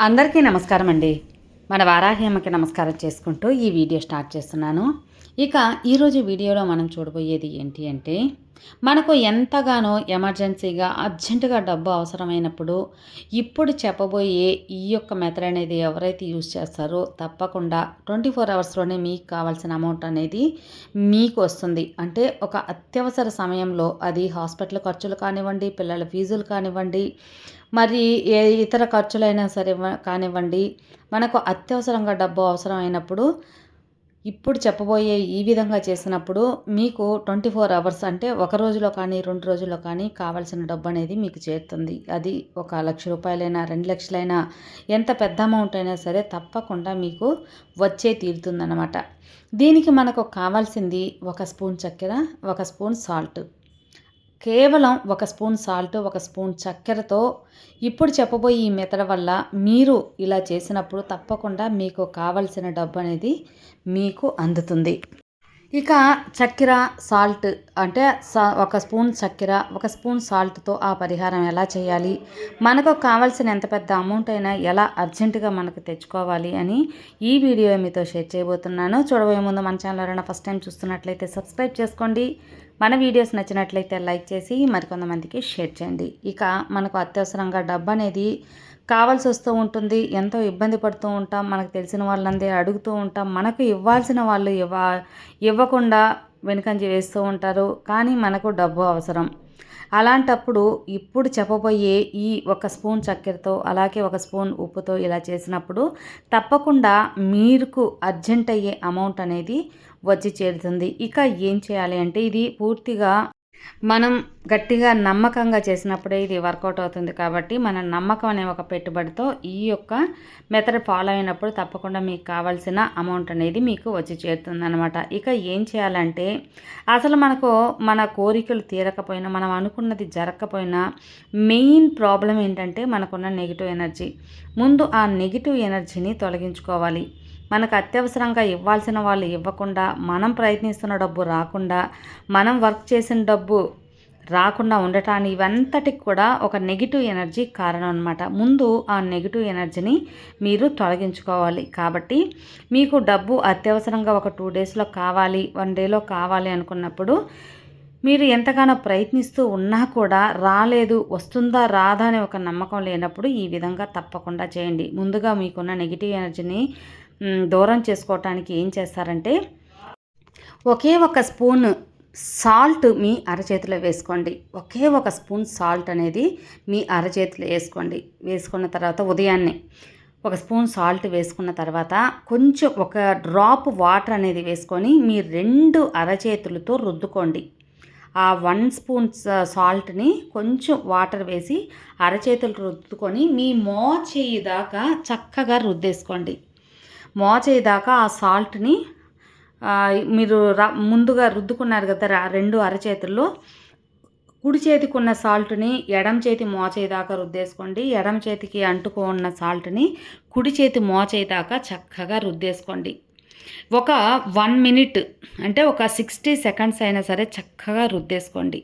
అందరికీ నమస్కారం అండి మన వారాహ్యమ్మకి నమస్కారం చేసుకుంటూ ఈ వీడియో స్టార్ట్ చేస్తున్నాను. ఇక ఈరోజు వీడియోలో మనం చూడబోయేది ఏంటి అంటే మనకు ఎంతగానో ఎమర్జెన్సీగా అర్జెంటుగా డబ్బు అవసరమైనప్పుడు ఇప్పుడు చెప్పబోయే ఈ యొక్క మెథడ్ అనేది ఎవరైతే యూజ్ చేస్తారో తప్పకుండా ట్వంటీ ఫోర్ అవర్స్లోనే మీకు కావాల్సిన అమౌంట్ అనేది మీకు వస్తుంది. అంటే ఒక అత్యవసర సమయంలో అది హాస్పిటల్ ఖర్చులు కానివ్వండి పిల్లల ఫీజులు కానివ్వండి మరి ఏ ఇతర ఖర్చులైనా సరే కానివ్వండి మనకు అత్యవసరంగా డబ్బు అవసరమైనప్పుడు ఇప్పుడు చెప్పబోయే ఈ విధంగా చేసినప్పుడు మీకు ట్వంటీ ఫోర్ అవర్స్ అంటే ఒక రోజులో కానీ రెండు రోజుల్లో కానీ కావాల్సిన డబ్బు అనేది మీకు చేరుతుంది. అది ఒక లక్ష రూపాయలైనా రెండు లక్షలైనా ఎంత పెద్ద అమౌంట్ అయినా సరే తప్పకుండా మీకు వచ్చే తీరుతుందన్నమాట. దీనికి మనకు కావాల్సింది ఒక స్పూన్ చక్కెర ఒక స్పూన్ సాల్ట్. కేవలం ఒక స్పూన్ సాల్ట్ ఒక స్పూన్ చక్కెరతో ఇప్పుడు చెప్పబోయే ఈ మెథడ్ వల్ల మీరు ఇలా చేసినప్పుడు తప్పకుండా మీకు కావలసిన డబ్బు అనేది మీకు అందుతుంది. ఇక చక్కెర సాల్ట్ అంటే ఒక స్పూన్ చక్కెర ఒక స్పూన్ సాల్ట్తో ఆ పరిహారం ఎలా చేయాలి? మనకు కావాల్సిన ఎంత పెద్ద అమౌంట్ అయినా ఎలా అర్జెంటుగా మనకు తెచ్చుకోవాలి అని ఈ వీడియో మీతో షేర్ చేయబోతున్నాను. చూడబోయే ముందు మన ఛానల్ ఎవరైనా ఫస్ట్ టైం చూస్తున్నట్లయితే సబ్స్క్రైబ్ చేసుకోండి. మన వీడియోస్ నచ్చినట్లయితే లైక్ చేసి మరికొంతమందికి షేర్ చేయండి. ఇక మనకు అత్యవసరంగా డబ్బు అనేది కావాల్సి వస్తూ ఉంటుంది. ఎంతో ఇబ్బంది పడుతూ ఉంటాం. మనకు తెలిసిన వాళ్ళందరూ అడుగుతూ ఉంటాం. మనకు ఇవ్వాల్సిన వాళ్ళు ఇవ్వ ఇవ్వకుండా వెనుకంజి వేస్తూ ఉంటారు. కానీ మనకు డబ్బు అవసరం. అలాంటప్పుడు ఇప్పుడు చెప్పబోయే ఈ ఒక స్పూన్ చక్కెరతో అలాగే ఒక స్పూన్ ఉప్పుతో ఇలా చేసినప్పుడు తప్పకుండా మీకు అర్జెంట్ అయ్యే అమౌంట్ అనేది వచ్చి చేరుతుంది. ఇక ఏం చేయాలి అంటే ఇది పూర్తిగా మనం గట్టిగా నమ్మకంగా చేసినప్పుడే ఇది వర్కౌట్ అవుతుంది కాబట్టి మన నమ్మకం అనే ఒక పెట్టుబడితో ఈ యొక్క మెథడ్ ఫాలో అయినప్పుడు తప్పకుండా మీకు కావాల్సిన అమౌంట్ అనేది మీకు వచ్చి చేరుతుంది అనమాట ఇక ఏం చేయాలంటే అసలు మనకు మన కోరికలు తీరకపోయినా మనం అనుకున్నది జరగకపోయినా మెయిన్ ప్రాబ్లం ఏంటంటే మనకున్న నెగిటివ్ ఎనర్జీ ముందు ఆ నెగిటివ్ ఎనర్జీని తొలగించుకోవాలి. మనకు అత్యవసరంగా ఇవ్వాల్సిన వాళ్ళు ఇవ్వకుండా మనం ప్రయత్నిస్తున్న డబ్బు రాకుండా మనం వర్క్ చేసిన డబ్బు రాకుండా ఉండటాన్ని ఇవంతటికి కూడా ఒక నెగిటివ్ ఎనర్జీ కారణం అనమాట ముందు ఆ నెగిటివ్ ఎనర్జీని మీరు తొలగించుకోవాలి. కాబట్టి మీకు డబ్బు అత్యవసరంగా ఒక టూ డేస్లో కావాలి వన్ డేలో కావాలి అనుకున్నప్పుడు మీరు ఎంతగానో ప్రయత్నిస్తూ ఉన్నా కూడా రాలేదు వస్తుందా రాదా అనే ఒక నమ్మకం లేనప్పుడు ఈ విధంగా తప్పకుండా చేయండి. ముందుగా మీకున్న నెగిటివ్ ఎనర్జీని దూరం చేసుకోవటానికి ఏం చేస్తారంటే ఒకే ఒక స్పూన్ సాల్ట్ మీ అరచేతిలో వేసుకోండి. ఒకే ఒక స్పూన్ సాల్ట్ అనేది మీ అరచేతిలో వేసుకోండి. వేసుకున్న తర్వాత ఉదయాన్నే ఒక స్పూన్ సాల్ట్ వేసుకున్న తర్వాత కొంచెం ఒక డ్రాప్ వాటర్ అనేది వేసుకొని మీ రెండు అరచేతులతో రుద్దుకోండి. ఆ వన్ స్పూన్ సాల్ట్ని కొంచెం వాటర్ వేసి అరచేతులు రుద్దుకొని మీ మో చేయి దాకా చక్కగా రుద్దేసుకోండి. మోచేదాకా ఆ సాల్ట్ని మీరు ముందుగా రుద్దుకున్నారు కదా రెండు అరచేతుల్లో. కుడి చేతికి ఉన్న సాల్ట్ని ఎడం చేతి మోచేదాకా రుద్దేసుకోండి. ఎడం చేతికి అంటుకు ఉన్న సాల్ట్ని కుడి చేతి మోచేదాకా చక్కగా రుద్దేసుకోండి. ఒక వన్ మినిట్ అంటే ఒక సిక్స్టీ సెకండ్స్ అయినా సరే చక్కగా రుద్దేసుకోండి.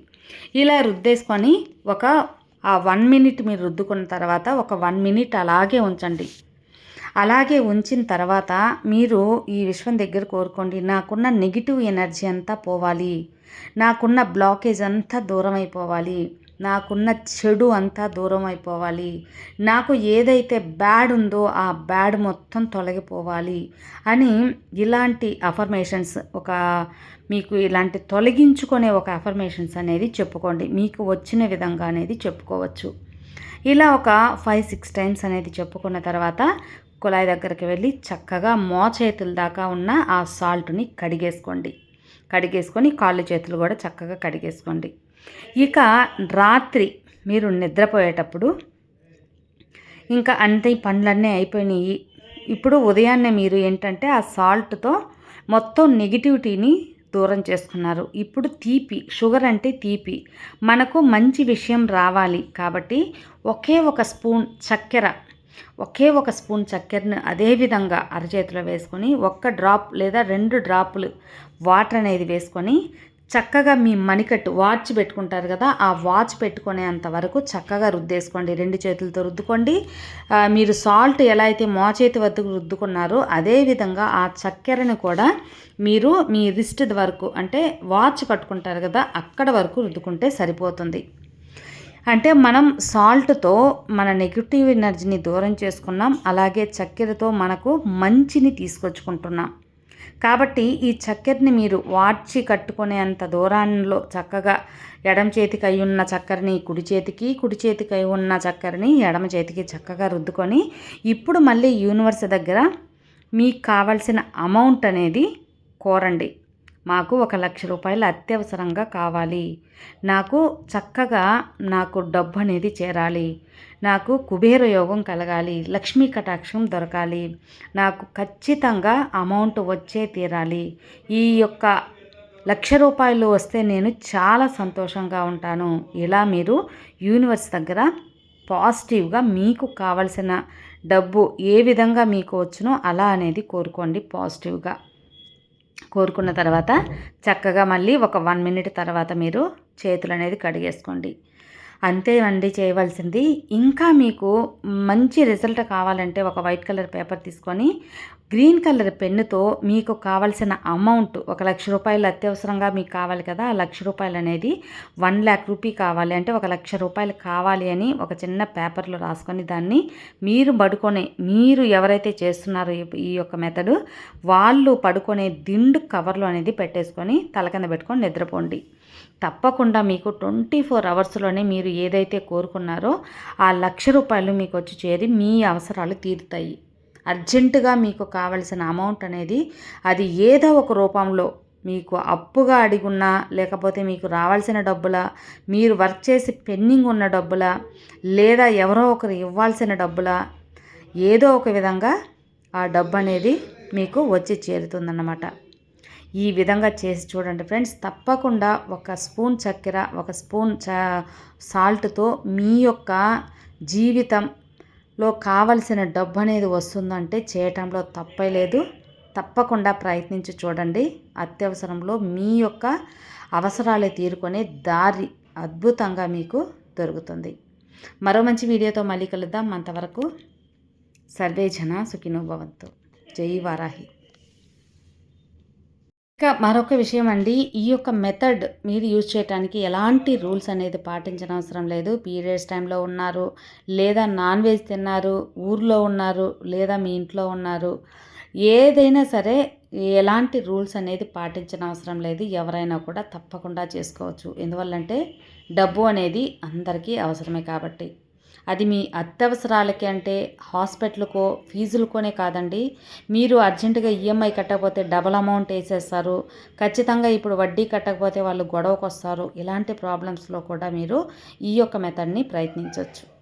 ఇలా రుద్దేసుకొని ఒక ఆ వన్ మినిట్ మీరు రుద్దుకున్న తర్వాత ఒక వన్ మినిట్ అలాగే ఉంచండి. అలాగే ఉంచిన తర్వాత మీరు ఈ విశ్వం దగ్గర కోరుకోండి నాకున్న నెగిటివ్ ఎనర్జీ అంతా పోవాలి నాకున్న బ్లాకేజ్ అంతా దూరం అయిపోవాలి నాకున్న చెడు అంతా దూరం అయిపోవాలి నాకు ఏదైతే బ్యాడ్ ఉందో ఆ బ్యాడ్ మొత్తం తొలగిపోవాలి అని ఇలాంటి అఫర్మేషన్స్ ఒక మీకు ఇలాంటి తొలగించుకునే ఒక అఫర్మేషన్స్ అనేది చెప్పుకోండి. మీకు వచ్చిన విధంగా అనేది చెప్పుకోవచ్చు. ఇలా ఒక ఫైవ్ సిక్స్ టైమ్స్ అనేది చెప్పుకున్న తర్వాత కుళాయి దగ్గరికి వెళ్ళి చక్కగా మోచేతుల దాకా ఉన్న ఆ సాల్ట్ని కడిగేసుకోండి. కడిగేసుకొని కాళ్ళు చేతులు కూడా చక్కగా కడిగేసుకోండి. ఇక రాత్రి మీరు నిద్రపోయేటప్పుడు ఇంకా అంతే పనులన్నీ అయిపోయినాయి. ఇప్పుడు ఉదయాన్నే మీరు ఏంటంటే ఆ సాల్ట్తో మొత్తం నెగిటివిటీని దూరం చేసుకున్నారు. ఇప్పుడు తీపి షుగర్ అంటే తీపి. మనకు మంచి విషయం రావాలి కాబట్టి ఒకే ఒక స్పూన్ చక్కెర ఒకే ఒక స్పూన్ చక్కెరను అదేవిధంగా అరచేతిలో వేసుకొని ఒక్క డ్రాప్ లేదా రెండు డ్రాపులు వాటర్ అనేది వేసుకొని చక్కగా మీ మణికట్టు వాచ్ పెట్టుకుంటారు కదా ఆ వాచ్ పెట్టుకునేంత వరకు చక్కగా రుద్దేసుకోండి. రెండు చేతులతో రుద్దుకోండి. మీరు సాల్ట్ ఎలా అయితే మోచేతి వద్దకు రుద్దుకున్నారో అదేవిధంగా ఆ చక్కెరను కూడా మీరు మీ రిస్ట్ వరకు అంటే వాచ్ కట్టుకుంటారు కదా అక్కడ వరకు రుద్దుకుంటే సరిపోతుంది. అంటే మనం సాల్ట్తో మన నెగిటివ్ ఎనర్జీని దూరం చేసుకున్నాం అలాగే చక్కెరతో మనకు మంచిని తీసుకొచ్చుకుంటున్నాం. కాబట్టి ఈ చక్కెరని మీరు వాడ్చి కట్టుకునే అంత దూరాల్లో చక్కగా ఎడమ చేతికి అయి ఉన్న చక్కెరని కుడి చేతికి కుడి చేతికి అయి ఉన్న చక్కెరని ఎడమ చేతికి చక్కగా రుద్దుకొని ఇప్పుడు మళ్ళీ యూనివర్స్ దగ్గర మీకు కావాల్సిన అమౌంట్ అనేది కోరండి. మాకు ఒక లక్ష రూపాయలు అత్యవసరంగా కావాలి. నాకు చక్కగా నాకు డబ్బు అనేది చేరాలి. నాకు కుబేర యోగం కలగాలి. లక్ష్మీ కటాక్షం దొరకాలి. నాకు ఖచ్చితంగా అమౌంట్ వచ్చే తీరాలి. ఈ యొక్క లక్ష రూపాయలు వస్తే నేను చాలా సంతోషంగా ఉంటాను. ఇలా మీరు యూనివర్స్ దగ్గర పాజిటివ్గా మీకు కావలసిన డబ్బు ఏ విధంగా మీకు వచ్చునో అలా అనేది కోరుకోండి పాజిటివ్గా. కోరుకున్న తర్వాత చక్కగా మళ్ళీ ఒక వన్ మినిట్ తర్వాత మీరు చేతులు అనేది కడిగేసుకోండి. అంతే అండి చేయవలసింది. ఇంకా మీకు మంచి రిజల్ట్ కావాలంటే ఒక వైట్ కలర్ పేపర్ తీసుకొని గ్రీన్ కలర్ పెన్నుతో మీకు కావలసిన అమౌంట్ ఒక లక్ష రూపాయలు అత్యవసరంగా మీకు కావాలి కదా ఆ లక్ష రూపాయలు అనేది వన్ ల్యాక్ రూపీ కావాలి. అంటే ఒక లక్ష రూపాయలు కావాలి అని ఒక చిన్న పేపర్లో రాసుకొని దాన్ని మీరు పడుకొని మీరు ఎవరైతే చేస్తున్నారో ఈ యొక్క మెథడు వాళ్ళు పడుకునే దిండు కవర్లో అనేది పెట్టేసుకొని తల కింద పెట్టుకొని నిద్రపోండి. తప్పకుండా మీకు ట్వంటీ ఫోర్ అవర్స్లోనే మీరు ఏదైతే కోరుకున్నారో ఆ లక్ష రూపాయలు మీకు వచ్చి చేరి మీ అవసరాలు తీరుతాయి. అర్జెంటుగా మీకు కావలసిన అమౌంట్ అనేది అది ఏదో ఒక రూపంలో మీకు అప్పుగా అడిగున్నా లేకపోతే మీకు రావాల్సిన డబ్బుల మీరు వర్క్ చేసి పెండింగ్ ఉన్న డబ్బుల లేదా ఎవరో ఒకరు ఇవ్వాల్సిన డబ్బుల ఏదో ఒక విధంగా ఆ డబ్బు అనేది మీకు వచ్చి చేరుతుందన్నమాట. ఈ విధంగా చేసి చూడండి ఫ్రెండ్స్. తప్పకుండా ఒక స్పూన్ చక్కెర ఒక స్పూన్ చ సాల్ట్తో మీ యొక్క జీవితంలో కావలసిన డబ్బు అనేది వస్తుందంటే చేయటంలో తప్పలేదు తప్పకుండా ప్రయత్నించి చూడండి. అత్యవసరంలో మీ యొక్క అవసరాలు తీరుకునే దారి అద్భుతంగా మీకు దొరుకుతుంది. మరో మంచి వీడియోతో మళ్ళీ కలుద్దాం. అంతవరకు సర్వే జన సుఖినోభవంతు జై వారాహి. ఇంకా మరొక విషయం అండి. ఈ యొక్క మెథడ్ మీరు యూజ్ చేయడానికి ఎలాంటి రూల్స్ అనేది పాటించిన అవసరం లేదు. పీరియడ్స్ టైంలో ఉన్నారు లేదా నాన్ వెజ్ తిన్నారు ఊర్లో ఉన్నారు లేదా మీ ఇంట్లో ఉన్నారు. ఏదైనా సరే ఎలాంటి రూల్స్ అనేది పాటించిన అవసరం లేదు. ఎవరైనా కూడా తప్పకుండా చేసుకోవచ్చు. ఎందువల్లంటే డబ్బు అనేది అందరికీ అవసరమే కాబట్టి. అది మీ అత్యవసరాలకి అంటే హాస్పిటల్కో ఫీజులకోనే కాదండి. మీరు అర్జెంటుగా ఈఎంఐ కట్టకపోతే డబల్ అమౌంట్ వేసేస్తారు. ఖచ్చితంగా ఇప్పుడు వడ్డీ కట్టకపోతే వాళ్ళు గొడవకు వస్తారు ఇలాంటి ప్రాబ్లమ్స్లో కూడా మీరు ఈ యొక్క మెథడ్ని ప్రయత్నించవచ్చు